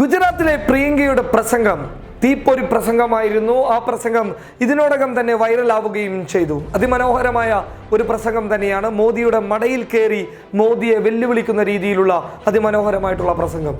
ഗുജറാത്തിലെ പ്രിയങ്കയുടെ പ്രസംഗം തീപ്പൊരി പ്രസംഗമായിരുന്നു. ആ പ്രസംഗം ഇതിനോടകം തന്നെ വൈറലാവുകയും ചെയ്തു. അതിമനോഹരമായ ഒരു പ്രസംഗം തന്നെയാണ് മോദിയുടെ മടയിൽ കയറി മോദിയെ വെല്ലുവിളിക്കുന്ന രീതിയിലുള്ള അതിമനോഹരമായിട്ടുള്ള പ്രസംഗം.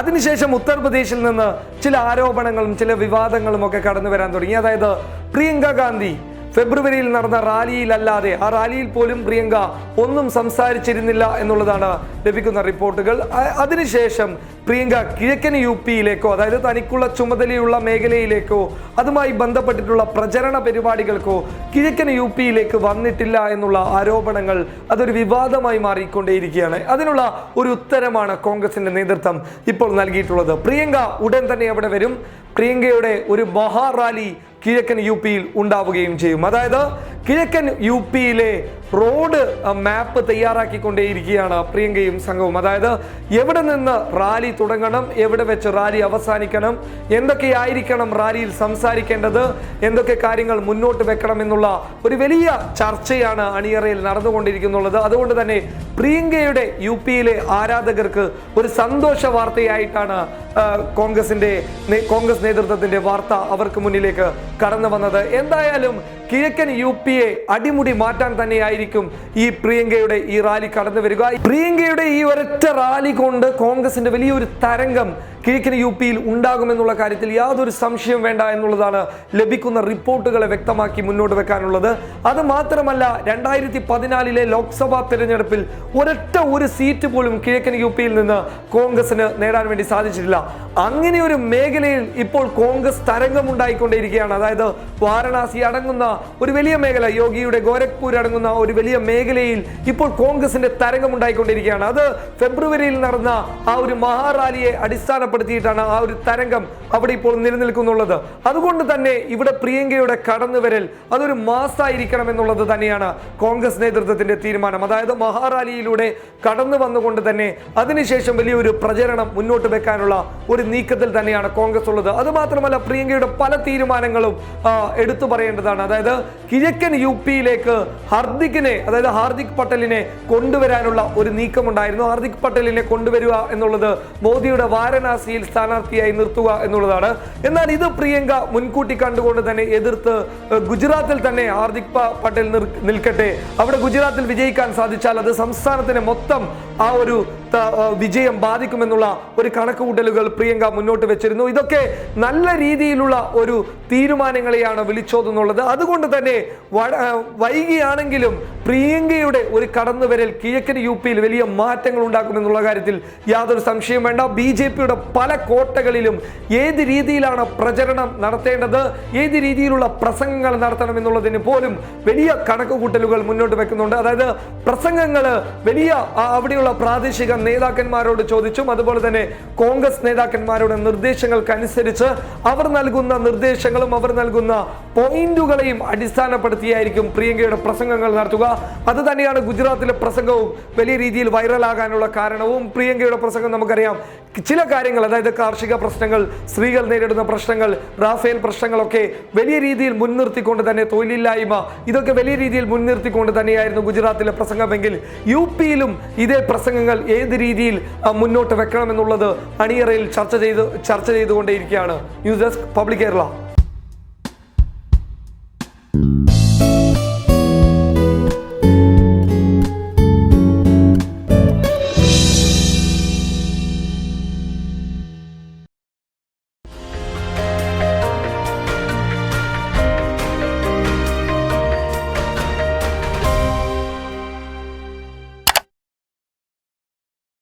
അതിനുശേഷം ഉത്തർപ്രദേശിൽ നിന്ന് ചില ആരോപണങ്ങളും ചില വിവാദങ്ങളും ഒക്കെ കടന്നു വരാൻ തുടങ്ങി. അതായത് പ്രിയങ്ക ഗാന്ധി ഫെബ്രുവരിയിൽ നടന്ന റാലിയിലല്ലാതെ ആ റാലിയിൽ പോലും പ്രിയങ്ക ഒന്നും സംസാരിച്ചിരുന്നില്ല എന്നുള്ളതാണ് ലഭിക്കുന്ന റിപ്പോർട്ടുകൾ. അതിനുശേഷം പ്രിയങ്ക കിഴക്കൻ യു പിയിലേക്കോ അതായത് തനിക്കുള്ള ചുമതലയുള്ള മേഖലയിലേക്കോ അതുമായി ബന്ധപ്പെട്ടിട്ടുള്ള പ്രചരണ പരിപാടികൾക്കോ കിഴക്കൻ യു പിയിലേക്ക് വന്നിട്ടില്ല എന്നുള്ള ആരോപണങ്ങൾ അതൊരു വിവാദമായി മാറിക്കൊണ്ടേയിരിക്കുകയാണ്. അതിനുള്ള ഒരു ഉത്തരമാണ് കോൺഗ്രസിന്റെ നേതൃത്വം ഇപ്പോൾ നൽകിയിട്ടുള്ളത്. പ്രിയങ്ക ഉടൻ തന്നെ അവിടെ വരും? പ്രിയങ്കയുടെ ഒരു മഹാറാലി കിഴക്കൻ യു പിയിൽ ഉണ്ടാവുകയും ചെയ്യും. അതായത് കിഴക്കൻ യു പിയിലെ റോഡ് മാപ്പ് തയ്യാറാക്കിക്കൊണ്ടേയിരിക്കുകയാണ് പ്രിയങ്കയും സംഘവും. അതായത് എവിടെ നിന്ന് റാലി തുടങ്ങണം എവിടെ വെച്ച് റാലി അവസാനിക്കണം എന്തൊക്കെയായിരിക്കണം റാലിയിൽ സംസാരിക്കേണ്ടത് എന്തൊക്കെ കാര്യങ്ങൾ മുന്നോട്ട് വെക്കണം എന്നുള്ള ഒരു വലിയ ചർച്ചയാണ് അണിയറയിൽ നടന്നുകൊണ്ടിരിക്കുന്നുള്ളത്. അതുകൊണ്ട് തന്നെ പ്രിയങ്കയുടെ യു പിയിലെ ആരാധകർക്ക് ഒരു സന്തോഷ വാർത്തയായിട്ടാണ് കോൺഗ്രസിന്റെ കോൺഗ്രസ് നേതൃത്വത്തിന്റെ വാർത്ത അവർക്ക് മുന്നിലേക്ക് കടന്നു വന്നത്. എന്തായാലും കിഴക്കൻ യു പി എ അടിമുടി മാറ്റാൻ തന്നെയായിരിക്കും ഈ പ്രിയങ്കയുടെ ഈ റാലി കടന്നു വരിക. പ്രിയങ്കയുടെ ഈ ഒരൊറ്റ റാലി കൊണ്ട് കോൺഗ്രസിന്റെ വലിയൊരു തരംഗം കിഴക്കൻ യു പിയിൽ ഉണ്ടാകുമെന്നുള്ള കാര്യത്തിൽ യാതൊരു സംശയം വേണ്ട എന്നുള്ളതാണ് ലഭിക്കുന്ന റിപ്പോർട്ടുകളെ വ്യക്തമാക്കി മുന്നോട്ട് വെക്കാനുള്ളത്. അത് മാത്രമല്ല രണ്ടായിരത്തി പതിനാലിലെ ലോക്സഭാ തെരഞ്ഞെടുപ്പിൽ ഒരൊറ്റ ഒരു സീറ്റ് പോലും കിഴക്കൻ യു പിയിൽ നിന്ന് കോൺഗ്രസിന് നേടാൻ വേണ്ടി സാധിച്ചിട്ടില്ല. അങ്ങനെ ഒരു മേഖലയിൽ ഇപ്പോൾ കോൺഗ്രസ് തരംഗമുണ്ടായിക്കൊണ്ടേയിരിക്കുകയാണ്. അതായത് വാരണാസി അടങ്ങുന്ന ഒരു വലിയ മേഖല യോഗിയുടെ ഗോരഖ്പൂർ അടങ്ങുന്ന ഒരു വലിയ മേഖലയിൽ ഇപ്പോൾ കോൺഗ്രസിന്റെ തരംഗമുണ്ടായിക്കൊണ്ടിരിക്കുകയാണ് അത് ഫെബ്രുവരിയിൽ നടന്ന ആ ഒരു മഹാറാലിയെ അടിസ്ഥാനപ്പെടുത്തിയിട്ടാണ് ആ ഒരു തരംഗം അവിടെ ഇപ്പോൾ നിലനിൽക്കുന്നുള്ളത്. അതുകൊണ്ട് തന്നെ ഇവിടെ പ്രിയങ്കയുടെ കടന്നുവരൽ അതൊരു മാസായിരിക്കണം എന്നുള്ളത് തന്നെയാണ് കോൺഗ്രസ് നേതൃത്വത്തിന്റെ തീരുമാനം. അതായത് മഹാറാലിയിലൂടെ കടന്നു വന്നുകൊണ്ട് തന്നെ അതിനുശേഷം വലിയൊരു പ്രചരണം മുന്നോട്ട് വെക്കാനുള്ള ഒരു നീക്കത്തിൽ തന്നെയാണ് കോൺഗ്രസ് ഉള്ളത്. അത് മാത്രമല്ല പ്രിയങ്കയുടെ പല തീരുമാനങ്ങളും എടുത്തു പറയേണ്ടതാണ്. അതായത് കിഴക്കൻ യു പിയിലേക്ക് ഹർദിക്കിനെ അതായത് ഹാർദിക് പട്ടേലിനെ കൊണ്ടുവരാനുള്ള ഒരു നീക്കമുണ്ടായിരുന്നു. ഹാർദിക് പട്ടേലിനെ കൊണ്ടുവരിക എന്നുള്ളത് മോദിയുടെ വാരണാസിയിൽ സ്ഥാനാർത്ഥിയായി നിർത്തുക എന്നുള്ളതാണ്. എന്നാൽ ഇത് പ്രിയങ്ക മുൻകൂട്ടി കണ്ടുകൊണ്ട് തന്നെ എതിർത്ത് ഗുജറാത്തിൽ തന്നെ ഹാർദിക് പട്ടേൽ നിൽക്കട്ടെ. അവിടെ ഗുജറാത്തിൽ വിജയിക്കാൻ സാധിച്ചാൽ അത് സംസ്ഥാനത്തിന് മൊത്തം ആ ഒരു വിജയം ബാധിക്കുമെന്നുള്ള ഒരു കണക്കുകൂട്ടലുകൾ പ്രിയങ്ക മുന്നോട്ട് വെച്ചിരുന്നു. ഇതൊക്കെ നല്ല രീതിയിലുള്ള ഒരു തീരുമാനങ്ങളെയാണ് വിളിച്ചോതെന്നുള്ളത്. അതുകൊണ്ട് തന്നെ വൈകിയാണെങ്കിലും പ്രിയങ്കയുടെ ഒരു കടന്നുവരൽ കിഴക്കൻ യു പിയിൽ വലിയ മാറ്റങ്ങൾ ഉണ്ടാക്കുമെന്നുള്ള കാര്യത്തിൽ യാതൊരു സംശയം വേണ്ട. ബി ജെ പിയുടെ പല കോട്ടകളിലും ഏത് രീതിയിലാണ് പ്രചരണം നടത്തേണ്ടത് ഏത് രീതിയിലുള്ള പ്രസംഗങ്ങൾ നടത്തണമെന്നുള്ളതിന് പോലും വലിയ കണക്കുകൂട്ടലുകൾ മുന്നോട്ട് വെക്കുന്നുണ്ട്. അതായത് പ്രസംഗങ്ങൾ വലിയ അവിടെയുള്ള പ്രാദേശിക നേതാക്കന്മാരോട് ചോദിച്ചും അതുപോലെ തന്നെ കോൺഗ്രസ് നേതാക്കന്മാരുടെ നിർദ്ദേശങ്ങൾക്കനുസരിച്ച് അവർ നൽകുന്ന നിർദ്ദേശങ്ങളും അവർ നൽകുന്ന പോയിന്റുകളെയും അടിസ്ഥാനപ്പെടുത്തിയായിരിക്കും പ്രിയങ്കയുടെ പ്രസംഗങ്ങൾ നടത്തുക. അത് തന്നെയാണ് ഗുജറാത്തിലെ പ്രസംഗവും വലിയ രീതിയിൽ വൈറലാകാനുള്ള കാരണവും. പ്രിയങ്കയുടെ പ്രസംഗം നമുക്കറിയാം. ചില കാര്യങ്ങൾ അതായത് കാർഷിക പ്രശ്നങ്ങൾ സ്ത്രീകൾ നേരിടുന്ന പ്രശ്നങ്ങൾ റാഫേൽ പ്രശ്നങ്ങളൊക്കെ വലിയ രീതിയിൽ മുൻനിർത്തിക്കൊണ്ട് തന്നെ തൊഴിലില്ലായ്മ ഇതൊക്കെ വലിയ രീതിയിൽ മുൻനിർത്തിക്കൊണ്ട് തന്നെയായിരുന്നു ഗുജറാത്തിലെ പ്രസംഗമെങ്കിൽ. യു പിയിലും ഇതേ പ്രസംഗങ്ങൾ ഏത് രീതിയിൽ മുന്നോട്ട് വെക്കണമെന്നുള്ളത് അണിയറയിൽ ചർച്ച ചെയ്ത് ചർച്ച ചെയ്തുകൊണ്ടേയിരിക്കുകയാണ്. News desk public Kerala.